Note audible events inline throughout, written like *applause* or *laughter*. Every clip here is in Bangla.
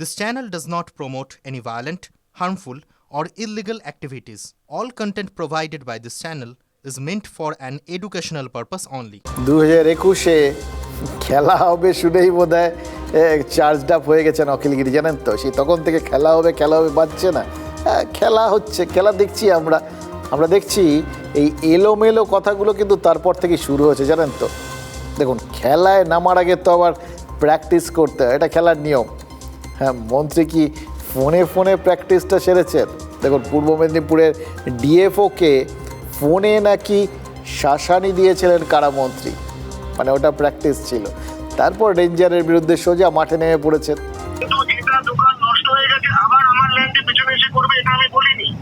This channel does not promote any violent, harmful, or illegal activities. All content provided by this channel is meant for an educational purpose only. দু হাজার একুশে খেলা হবে শুনেই বোধ হয় চার্জড আপ হয়ে গেছেন অখিলগিরি জানেন তো? সেই তখন থেকে খেলা হবে খেলা হবে বাজছে না। খেলা হচ্ছে খেলা দেখছি আমরা। আমরা দেখছি এই এলোমেলো কথাগুলো কিন্তু তারপর থেকে শুরু হয়েছে জানেন তো? দেখুন খেলায় নামার আগে তো আবার প্র্যাকটিস করতে হয় এটা খেলার নিয়ম। হ্যাঁ মন্ত্রী কি ফোনে ফোনে প্র্যাকটিসটা সেরেছেন দেখুন, পূর্ব মেদিনীপুরের ডিএফওকে ফোনে নাকি শাসানি দিয়েছিলেন কারামন্ত্রী মানে ওটা প্র্যাকটিস ছিল। তারপর রেঞ্জারের বিরুদ্ধে সোজা মাঠে নেমে পড়েছেন।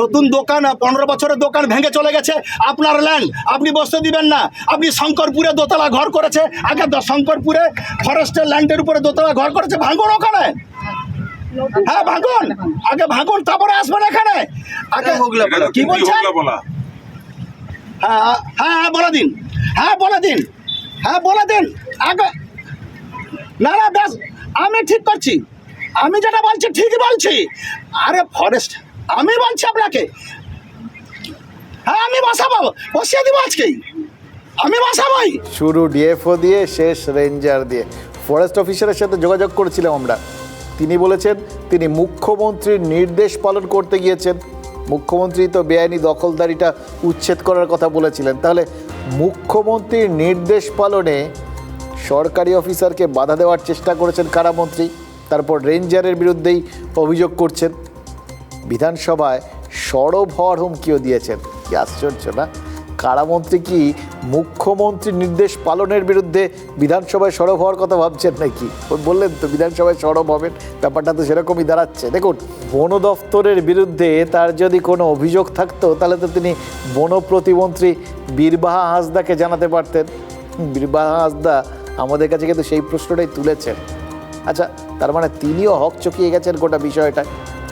নতুন দোকান পনেরো বছরের দোকান ভেঙে চলে গেছে। আপনার ল্যান্ড আপনি বসতে দিবেন না। আপনি শঙ্করপুরে দোতলা ঘর করেছে। আগে শঙ্করপুরে ফরেস্টের ল্যান্ডের উপরে দোতলা ঘর করেছে। ভাঙুন ওখানে। হ্যাঁ ভাঙুন। আগে ভাঙুন তারপরে আসবেন এখানে। আগে কি বলছেন? হ্যাঁ হ্যাঁ, হ্যাঁ হ্যাঁ বলে দিন। হ্যাঁ বলে দিন। হ্যাঁ বলে দিন। আগে না না ব্যাস আমি ঠিক করছি। আমি যেটা বলছি ঠিকই বলছি। আরে ফরেস্ট আমি বলছি আপনাকে। হ্যাঁ আমি বসাবো। বসিয়ে দিব আজকেই। আমি বসাবোই। শুরু ডিএফও দিয়ে শেষ রেঞ্জার দিয়ে। ফরেস্ট অফিসারের সাথে যোগাযোগ করেছিলাম আমরা। তিনি বলেছেন, তিনি মুখ্যমন্ত্রীর নির্দেশ পালন করতে গিয়েছেন। মুখ্যমন্ত্রী তো বেআইনি দখলদারিটা উচ্ছেদ করার কথা বলেছিলেন। তাহলে মুখ্যমন্ত্রীর নির্দেশ পালনে সরকারি অফিসারকে বাধা দেওয়ার চেষ্টা করেছেন কারামন্ত্রী তারপর রেঞ্জারের বিরুদ্ধেই অভিযোগ করছেন। বিধানসভায় সরব হওয়ার হুমকিও দিয়েছেন। কি আশ্চর্য না? কারামন্ত্রী কি মুখ্যমন্ত্রীর নির্দেশ পালনের বিরুদ্ধে বিধানসভায় সরব হওয়ার কথা ভাবছেন নাকি? বললেন তো বিধানসভায় সরব হবেন, ব্যাপারটা তো সেরকমই দাঁড়াচ্ছে। দেখুন, বন দফতরের বিরুদ্ধে তার যদি কোনো অভিযোগ থাকতো, তাহলে তো তিনি বন প্রতিমন্ত্রী বীরবাহা হাসদাকে জানাতে পারতেন। বীরবাহা হাসদা আমাদের কাছে কিন্তু সেই প্রশ্নটাই তুলেছেন। আচ্ছা তার মানে তিনিও হক চকিয়ে গেছেন গোটা বিষয়টা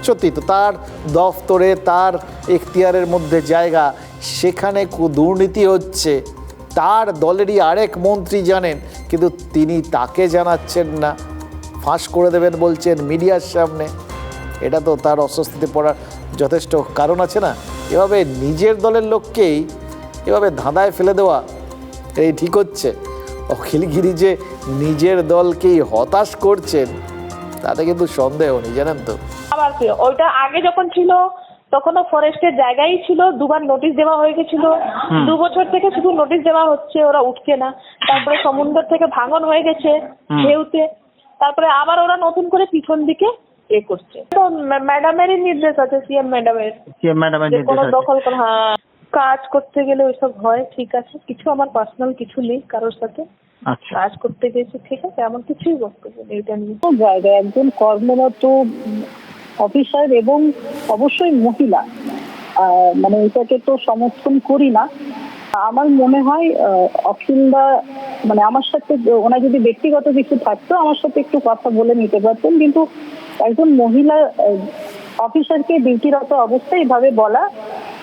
সত্যি তো তার দফতরে তার এখতিয়ারের মধ্যে জায়গা সেখানে দুর্নীতি হচ্ছে। তার দলেরই আরেক মন্ত্রী জানেন, কিন্তু তিনি তাকে জানাচ্ছেন না। ফাঁস করে দেবেন বলছেন মিডিয়ার সামনে। এটা তো তার অস্বস্তিতে পড়ার যথেষ্ট কারণ আছে না? এভাবে নিজের দলের লোককেই এভাবে ধাঁধায় ফেলে দেওয়া, এই ঠিক হচ্ছে। অখিলগিরি যে নিজের দলকেই হতাশ করছেন, তাতে কিন্তু সন্দেহ নেই, জানেন তো। আবার ওইটা আগে যখন ছিল তখনও ফরেস্টের জায়গায় ছিল দুবার নোটিশ দেওয়া হয়ে গেছিল। দু বছর থেকে শুধু নোটিশ দেওয়া হচ্ছে ওরা উঠছে না। তারপরে সমুদ্র থেকে ভাঙন হয়ে গেছে ঢেউতে। তারপরে আবার ওরা নতুন করে পিছন দিকে এ করছে। তো ম্যা- ম্যাডামেরই নির্দেশ আছে সিএম ম্যাডামের সিএম ম্যাডামের কোনো নির্দেশ আছে। দখল করা হ্যাঁ কাজ করতে গেলে ওইসব হয় ঠিক আছে। কিছু আমার পার্সোনাল কিছু নেই কারোর সাথে। আচ্ছা। কাজ করতে গেছি ঠিক আছে। এমন কিছুই বক্তব্য নেই এটা নিয়ে। জায়গায়? একজন কর্মরত অফিসার এবং অবশ্যই মহিলা। মানে এটাকে তো সমর্থন করি না। আমার মনে হয় অখিলদা মানে আমার সাথে ওনার যদি ব্যক্তিগত কিছু থাকতো, আমার সাথে একটু কথা বলে নিতে পারতেন। কিন্তু একজন মহিলা অফিসারকে ডিউটিরত অবস্থায় এভাবে বলা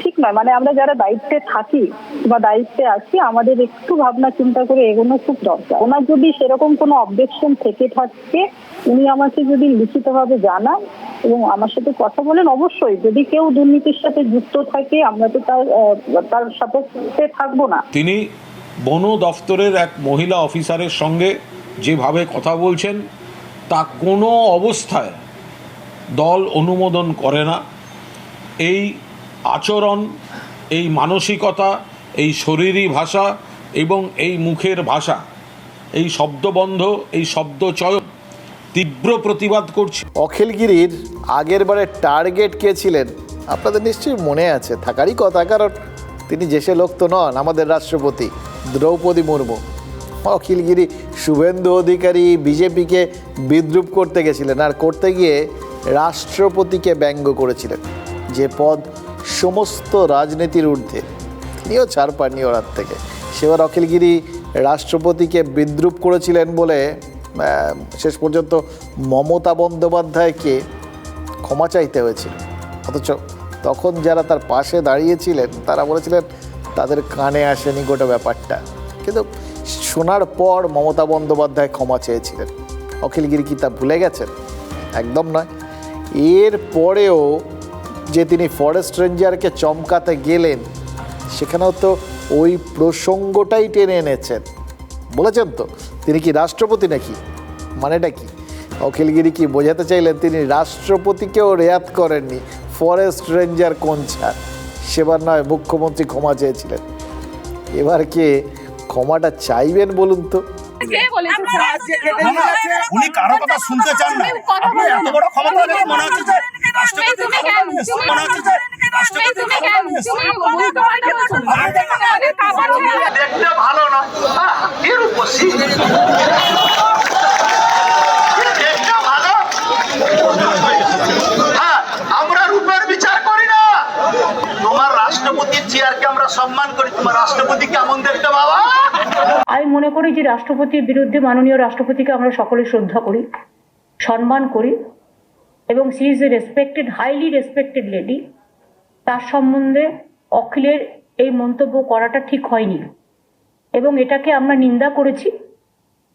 ঠিক নয়। মানে আমরা যারা দায়িত্বে থাকি বা দায়িত্বে আছি, আমাদের একটু ভাবনা চিন্তা করে এগোনো খুব দরকার। ওনার যদি সেরকম কোনো অবজেকশন থেকে থাকে উনি আমাকে যদি লিখিতভাবে জানান এবং আমার সাথে কথা বলেন, অবশ্যই। যদি কেউ দুর্নীতির সাথে যুক্ত থাকে, আমরা তো তার তার সাপোর্টে থাকব না। তিনি বন দফতরের এক মহিলা অফিসারের সঙ্গে যেভাবে কথা বলছেন, তা কোনো অবস্থায় দল অনুমোদন করে না। এই আচরণ, এই মানসিকতা, এই শরীরী ভাষা এবং এই মুখের ভাষা, এই শব্দবন্ধ, এই শব্দচয়ন তীব্র প্রতিবাদ করছে। অখিলগিরির আগের বারে টার্গেট কে ছিলেন? আপনাদের নিশ্চয়ই মনে আছে, থাকারই কথা, কারণ তিনি যে সে লোক তো নন, আমাদের রাষ্ট্রপতি, দ্রৌপদী মুর্মু। অখিলগিরি শুভেন্দু অধিকারী বিজেপিকে বিদ্রুপ করতে গেছিলেন আর করতে গিয়ে রাষ্ট্রপতিকে ব্যঙ্গ করেছিলেন। যে পদ সমস্ত রাজনীতির ঊর্ধ্বে, তিনিও ছাড় পাননি ওর হাত থেকে। সেবার অখিলগিরি রাষ্ট্রপতিকে বিদ্রুপ করেছিলেন বলে শেষ পর্যন্ত মমতা বন্দ্যোপাধ্যায়কে ক্ষমা চাইতে হয়েছিল। অথচ তখন যারা তার পাশে দাঁড়িয়েছিলেন, তারা বলেছিলেন, তাদের কানে আসেনি গোটা ব্যাপারটা। কিন্তু শোনার পর মমতা বন্দ্যোপাধ্যায় ক্ষমা চেয়েছিলেন। অখিলগিরি কি তা ভুলে গেছেন? একদম নয়। এর পরেও যে তিনি ফরেস্ট রেঞ্জারকে চমকাতে গেলেন, সেখানেও তো ওই প্রসঙ্গটাই টেনে এনেছেন। বলেছেন তো? তিনি কি রাষ্ট্রপতি নাকি? মানেটা কি? অখিলগিরি কি বোঝাতে চাইলেন তিনি রাষ্ট্রপতিকেও রেয়াত করেননি? ফরেস্ট রেঞ্জার কোন ছাড় সেবার নয় মুখ্যমন্ত্রী ক্ষমা চেয়েছিলেন। এবার কে ক্ষমাটা চাইবেন বলুন তো? উনি কারও কথা শুনতে চান না। আপনি এত বড় ক্ষমতা মনে হচ্ছে যে রাষ্ট্রপতির ক্ষমতা মনে হচ্ছে দেখতে ভালো নয় এর উপসি দেখতে ভালো। হ্যাঁ আমরা রূপের বিচার করি না। তোমার রাষ্ট্রপতির চেয়ারকে আমরা সম্মান করি। তোমার রাষ্ট্রপতি কেমন দেখতে বাবা? আমি মনে করি যে রাষ্ট্রপতির বিরুদ্ধে মাননীয় রাষ্ট্রপতিকে আমরা সকলে শ্রদ্ধা করি সম্মান করি এবং she is a respected highly respected lady তার সম্বন্ধে অখিলের এই মন্তব্য করাটা ঠিক হয়নি। এবং এটাকে আমরা নিন্দা করেছি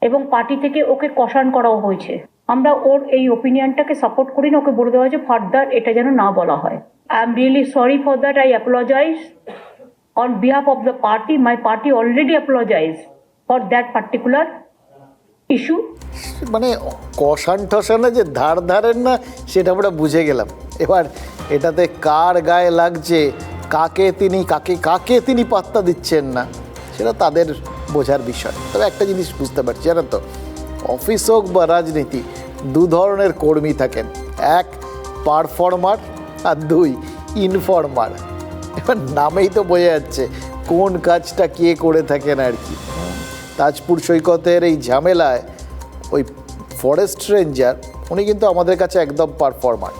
এবং পার্টি থেকে ওকে কষান করাও হয়েছে। আমরা ওর এই ওপিনিয়নটাকে সাপোর্ট করি না, ওকে বলে দেওয়া হয়েছে, ফার্দার, এটা যেন না বলা হয়। I am really sorry for that I apologise on behalf of the party my party already apologized for that particular issue মানে কষান টসানে যে ধার ধারেন না, সেটা আমরা বুঝে গেলাম। এবার এটাতে কার গায়ে লাগছে, কাকে তিনি, কাকে কাকে তিনি পাত্তা দিচ্ছেন না, সেটা তাদের বোঝার বিষয়। তবে একটা জিনিস বুঝতে পারছি, জানেন তো, অফিস হোক বা রাজনীতি, দু ধরনের কর্মী থাকেন। এক পারফর্মার আর দুই ইনফর্মার এবার নামেই তো বোঝা যাচ্ছে, কোন কাজটা কে করে থাকেন আর কি। তাজপুর সৈকতের এই ঝামেলায় ওই ফরেস্ট রেঞ্জার উনি কিন্তু আমাদের কাছে একদম পারফর্মার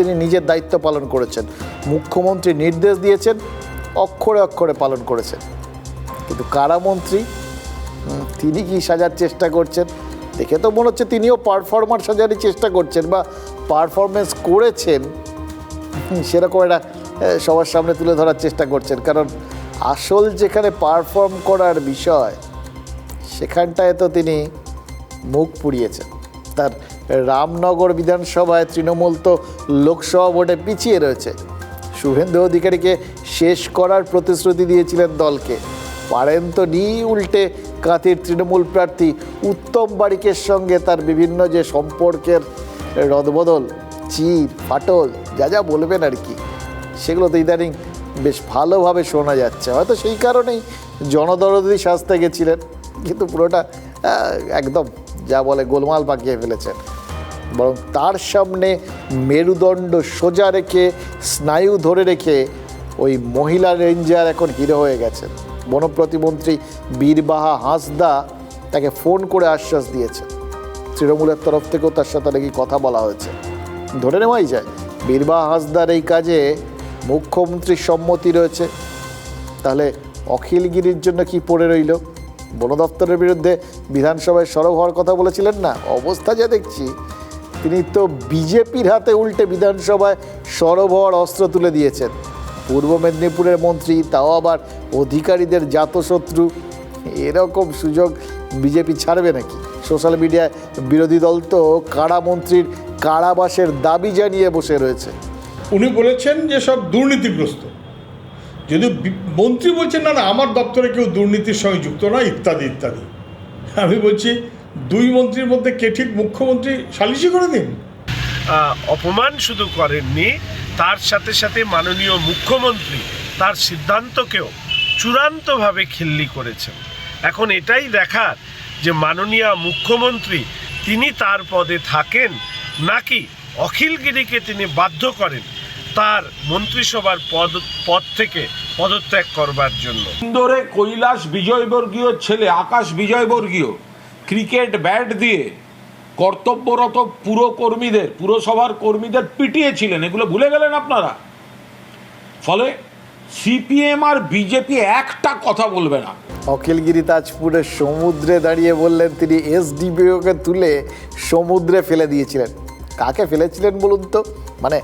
তিনি নিজের দায়িত্ব পালন করেছেন। মুখ্যমন্ত্রী নির্দেশ দিয়েছেন, অক্ষরে অক্ষরে পালন করেছেন। কিন্তু কারামন্ত্রী তিনি কি সাজার চেষ্টা করছেন? দেখে তো মনে হচ্ছে তিনিও পারফর্মার সাজারই চেষ্টা করছেন বা পারফরমেন্স করেছেন। সেরকম একটা সবার সামনে তুলে ধরার চেষ্টা করছেন। কারণ আসল যেখানে পারফর্ম করার বিষয়, সেখানটায় তো তিনি মুখ পুড়িয়েছেন। তার রামনগর বিধানসভায় তৃণমূল তো লোকসভা ভোটে পিছিয়ে রয়েছে। শুভেন্দু অধিকারীকে শেষ করার প্রতিশ্রুতি দিয়েছিলেন দলকে। পারেন তো নি উল্টে কাঁথির তৃণমূল প্রার্থী উত্তম বারিকের সঙ্গে তার বিভিন্ন যে সম্পর্কের রদবদল, চির, ফাটল, যা যা বলবেন আর কি, সেগুলো তো ইদানিং বেশ ভালোভাবে শোনা যাচ্ছে। হয়তো সেই কারণেই জনদরদি সাজতে গেছিলেন, কিন্তু পুরোটা একদম যা বলে গোলমাল পাকিয়ে ফেলেছেন। বরং তার সামনে মেরুদণ্ড সোজা রেখে, স্নায়ু ধরে রেখে ওই মহিলা রেঞ্জার এখন হিরো হয়ে গেছেন। বনপ্রতিমন্ত্রী বীরবাহা হাঁসদা তাকে ফোন করে আশ্বাস দিয়েছে তৃণমূলের তরফ থেকেও তার সাথে নাকি কথা বলা হয়েছে। ধরে নেওয়াই যায়, বীরবাহা হাঁসদার এই কাজে মুখ্যমন্ত্রীর সম্মতি রয়েছে। তাহলে অখিলগিরির জন্য কি পড়ে রইল? বন দপ্তরের বিরুদ্ধে বিধানসভায় সরব হওয়ার কথা বলেছিলেন না? অবস্থা যা দেখছি তিনি তো বিজেপির হাতে উল্টে বিধানসভায় সরব হওয়ার অস্ত্র তুলে দিয়েছেন। পূর্ব মেদিনীপুরের মন্ত্রী, তাও আবার অধিকারীদের জাতশত্রু। এরকম সুযোগ বিজেপি ছাড়বে নাকি? সোশ্যাল মিডিয়ায় বিরোধী দল তো কারামন্ত্রীর কারাবাসের দাবি জানিয়ে বসে রয়েছে। উনি বলেছেন যে সব দুর্নীতিগ্রস্ত। যদি মন্ত্রী বলছেন, না না, আমার দপ্তরে কেউ দুর্নীতির সঙ্গে যুক্ত না, ইত্যাদি ইত্যাদি। আমি বলছি দুই মন্ত্রীর মধ্যে কে ঠিক মুখ্যমন্ত্রী সালিশি করে দিন? আহ, অপমান শুধু করেননি তার সাথে সাথে মাননীয় মুখ্যমন্ত্রী তার সিদ্ধান্তকেও চূড়ান্তভাবে খিল্লি করেছেন। এখন এটাই দেখার যে মাননীয় মুখ্যমন্ত্রী তিনি তার পদে থাকেন নাকি অখিলগিরিকে তিনি বাধ্য করেন তার মন্ত্রিসভার পদ পদ থেকে পদত্যাগ করবার জন্য। ইন্দোরে কৈলাস বিজয়বর্গীয় ছেলে আকাশ বিজয়বর্গীয় ক্রিকেট ব্যাট দিয়ে কর্তব্যরত পুরো কর্মীদের পুরসভার কর্মীদের পিটিয়েছিলেন। এগুলো ভুলে গেলেন আপনারা? ফলে সিপিএম আর বিজেপি একটা কথা বলবে না। অখিলগিরি তাজপুরের সমুদ্রে দাঁড়িয়ে বললেন তিনি, এসডিপিওকে তুলে সমুদ্রে ফেলে দিয়েছিলেন। কাকে ফেলেছিলেন বলুন তো? মানে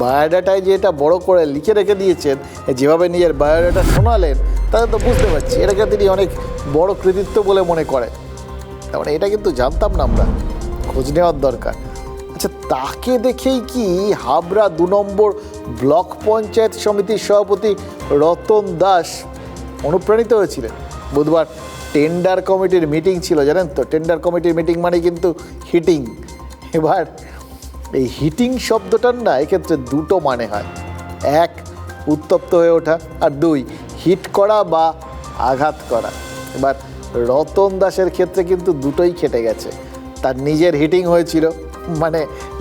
বায়োডাটায় যে এটা বড় করে লিখে রেখে দিয়েছেন যেভাবে নিজের বায়োডাটা শোনালেন তাহলে তো বুঝতে পারছি। এটাকে তিনি অনেক বড় কৃতিত্ব বলে মনে করেন। তার মানে এটা কিন্তু জানতাম না আমরা, খোঁজ নেওয়ার দরকার। আচ্ছা তাকে দেখেই কি হাবড়া দু নম্বর ব্লক পঞ্চায়েত সমিতির সভাপতি রতন দাস অনুপ্রাণিত হয়েছিলেন? বুধবার টেন্ডার কমিটির মিটিং ছিল, জানেন তো? টেন্ডার কমিটির মিটিং মানে কিন্তু হিটিং। এবার এই হিটিং শব্দটার না এক্ষেত্রে দুটো মানে হয়। এক, উত্তপ্ত হয়ে ওঠা, আর দুই, হিট করা বা আঘাত করা। এবার রতন দাসের ক্ষেত্রে কিন্তু দুটোই খেটে গেছে। তার নিজের হিটিং হয়েছিল মানে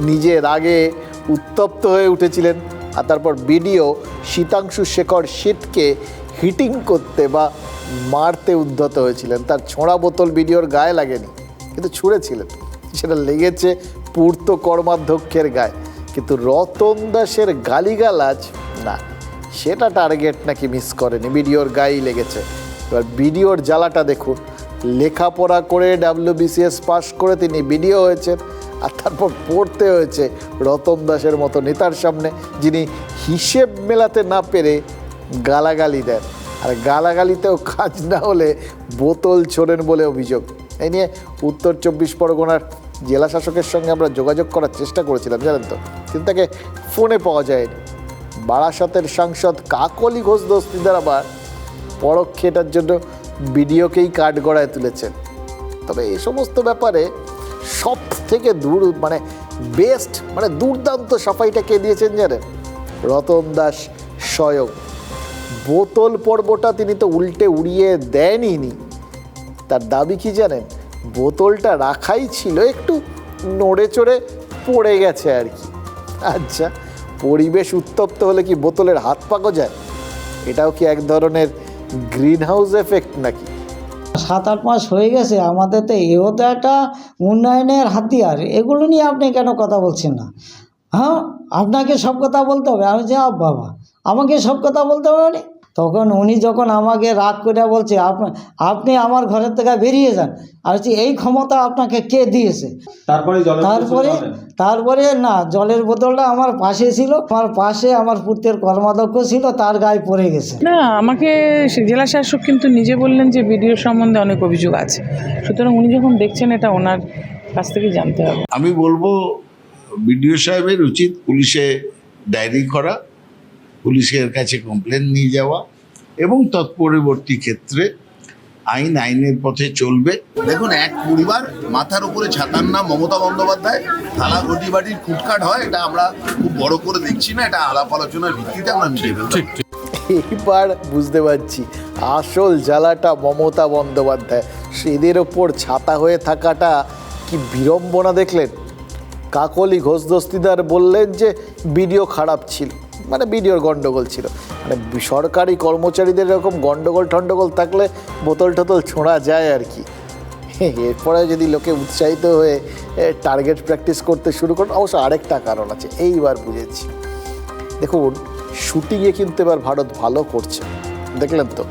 নিজের রাগে উত্তপ্ত হয়ে উঠেছিলেন আর তারপর বিডিও শীতাংশু শেখর শীতকে হিটিং করতে বা মারতে উদ্ধত হয়েছিলেন। তার ছোঁড়া বোতল বিডিওর গায়ে লাগেনি, কিন্তু ছুঁড়েছিলেন। সেটা লেগেছে পূর্ত কর্মাধ্যক্ষের গায়ে, কিন্তু রতন দাসের গালিগালাজ না, সেটা টার্গেট নাকি মিস করেনি। বিডিওর গায়েই লেগেছে। এবার বিডিওর জ্বালাটা দেখুন। লেখাপড়া করে ডাব্লিউবিসিএস পাস করে তিনি বিডিও হয়েছেন, আর তারপর পড়তে হয়েছে রতন দাসের মতো নেতার সামনে, যিনি হিসেব মেলাতে না পেরে গালাগালি দেন। আর গালাগালিতেও কাজ না হলে বোতল ছোড়েন বলে অভিযোগ। এই নিয়ে উত্তর চব্বিশ পরগনার জেলা শাসকের সঙ্গে আমরা যোগাযোগ করার চেষ্টা করেছিলাম, জানেন তো? কিন্তু তাকে ফোনে পাওয়া যায়নি। বারাসতের সাংসদ কাকলি ঘোষ দস্তিদার আবার পরোক্ষে এটার জন্য বিডিওকেই কাঠগড়ায় তুলেছেন। তবে এই সমস্ত ব্যাপারে সব থেকে দূর মানে বেস্ট মানে দুর্দান্ত সাফাইটা কে দিয়েছেন জানেন? রতন দাস স্বয়ং। বোতল পর্বটা তিনি তো উল্টে উড়িয়ে দেনই নি তার দাবি কি জানেন? বোতলটা রাখাই ছিল একটু নড়ে চড়ে পড়ে গেছে আর কি। আচ্ছা পরিবেশ উত্তপ্ত হলে কি বোতলের হাত পাকো যায় এটাও কি এক ধরনের গ্রিন হাউস এফেক্ট নাকি? সাত আট মাস হয়ে গেছে আমাদের তো এও তো একটা উন্নয়নের হাতিয়ার, এগুলো নিয়ে আপনি কেন কথা বলছেন না? হ্যাঁ আপনাকে সব কথা বলতে হবে, আমি যে বাবা, আমাকে সব কথা বলতে হবে মানে তখন উনি যখন আমাকে রাগ করে বলছে আপনি আপনি আমার ঘরের থেকে বেরিয়ে যান। আর হচ্ছে এই ক্ষমতা আপনাকে কে দিয়েছে? তারপরে তারপরে তারপরে না জলের বোতলটা আমার পাশে ছিল আমার পাশে আমার পুত্রের কর্মাধ্যক্ষ ছিল তার গায়ে পড়ে গেছে। না আমাকে সে- জেলা শাসক কিন্তু নিজে বললেন যে ভিডিও সম্বন্ধে অনেক অভিযোগ আছে। সুতরাং উনি যখন দেখছেন এটা ওনার কাছ থেকে জানতে হবে। আমি বলব বিডিও সাহেবের উচিত পুলিশে ডায়েরি করা পুলিশের কাছে কমপ্লেন নিয়ে যাওয়া এবং তৎপরবর্তী ক্ষেত্রে আইন আইনের পথে চলবে। দেখুন এক পরিবার মাথার উপরে ছাতার নাম মমতা বন্দ্যোপাধ্যায় থালা ঘটি বাটির কুটকাট হয় এটা আমরা খুব বড় করে দেখছি না এটা আলাপ আলোচনার ভিত্তিতে আমরা মিটিয়ে এইবার বুঝতে পারছি আসল জ্বালাটা মমতা বন্দ্যোপাধ্যায় সেদের ওপর ছাতা হয়ে থাকাটা কি বিড়ম্বনা দেখলেন? কাকলি ঘোষ দস্তিদার বললেন যে ভিডিও খারাপ ছিল। মানে বিডিওর গন্ডগোল ছিল। মানে সরকারি কর্মচারীদের এরকম গন্ডগোল ঠন্ডগোল থাকলে বোতল টোতল ছোঁড়া যায় আর কি। এরপরে যদি লোকে উৎসাহিত হয়ে টার্গেট প্র্যাকটিস করতে শুরু করেন, অবশ্য আরেকটা কারণ আছে, এইবার বুঝেছি। দেখুন শুটিংয়ে কিন্তু এবার ভারত ভালো করছে। দেখলেন তো,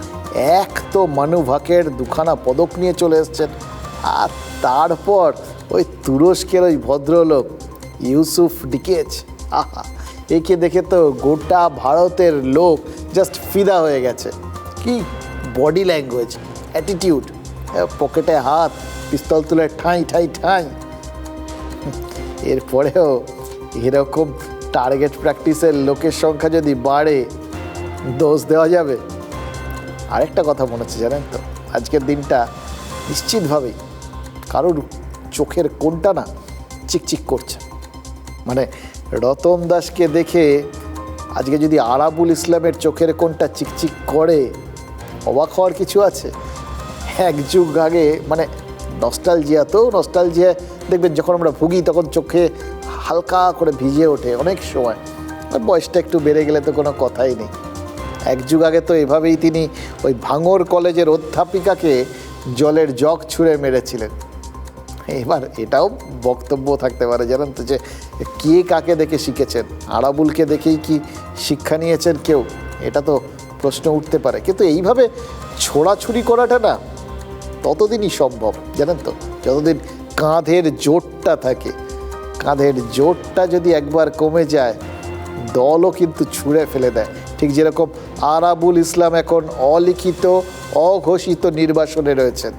এক তো মানু ভাকের দুখানা পদক নিয়ে চলে এসছেন, আর তারপর ওই তুরস্কের ওই ভদ্রলোক, ইউসুফ ডিকেজ, আহা একে দেখে তো গোটা ভারতের লোক জাস্ট ফিদা হয়ে গেছে। কি বডি ল্যাঙ্গুয়েজ অ্যাটিটিউড পকেটে হাত, পিস্তল তুলে ঠাঁই ঠাঁই ঠাঁই। *laughs* এরপরেও এরকম টার্গেট প্র্যাকটিসের লোকের সংখ্যা যদি বাড়ে, দোষ দেওয়া যাবে। আরেকটা কথা মনে হচ্ছে জানেন তো, আজকের দিনটা নিশ্চিতভাবেই কারোর চোখের কোনটা না চিকচিক করছে। মানে রতন দাসকে দেখে আজকে যদি আরাবুল ইসলামের চোখের কোনটা চিকচিক করে, অবাক হওয়ার কিছু আছে? এক যুগ আগে মানে নস্টালজিয়া তো নস্টালজিয়া দেখবেন যখন আমরা ভুগি তখন চোখে হালকা করে ভিজে ওঠে অনেক সময়। বয়সটা একটু বেড়ে গেলে তো কোনো কথাই নেই। এক যুগ আগে তো এভাবেই তিনি ওই ভাঙর কলেজের অধ্যাপিকাকে জলের জগ ছুঁড়ে মেরেছিলেন। এবার এটাও বক্তব্য থাকতে পারে, জানেন তো, যে কে কাকে দেখে শিখেছেন? আরাবুলকে দেখেই কি শিক্ষা নিয়েছেন কেউ? এটা তো প্রশ্ন উঠতে পারে। কিন্তু এইভাবে ছোড়াছুরি করাটা না ততদিনই সম্ভব, জানেন তো? যতদিন কাঁধের জোরটা থাকে, কাঁধের জোরটা যদি একবার কমে যায়, দলও কিন্তু ছুঁড়ে ফেলে দেয়। ঠিক যেরকম আরাবুল ইসলাম এখন অলিখিত, অঘোষিত নির্বাসনে রয়েছেন।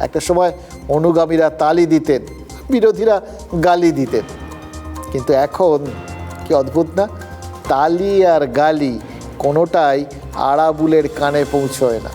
একটা সময় অনুগামীরা তালি দিতেন, বিরোধীরা গালি দিতেন। কিন্তু এখন কি অদ্ভুত না? তালি আর গালি কোনোটাই আড়াবুলের কানে পৌঁছয় না।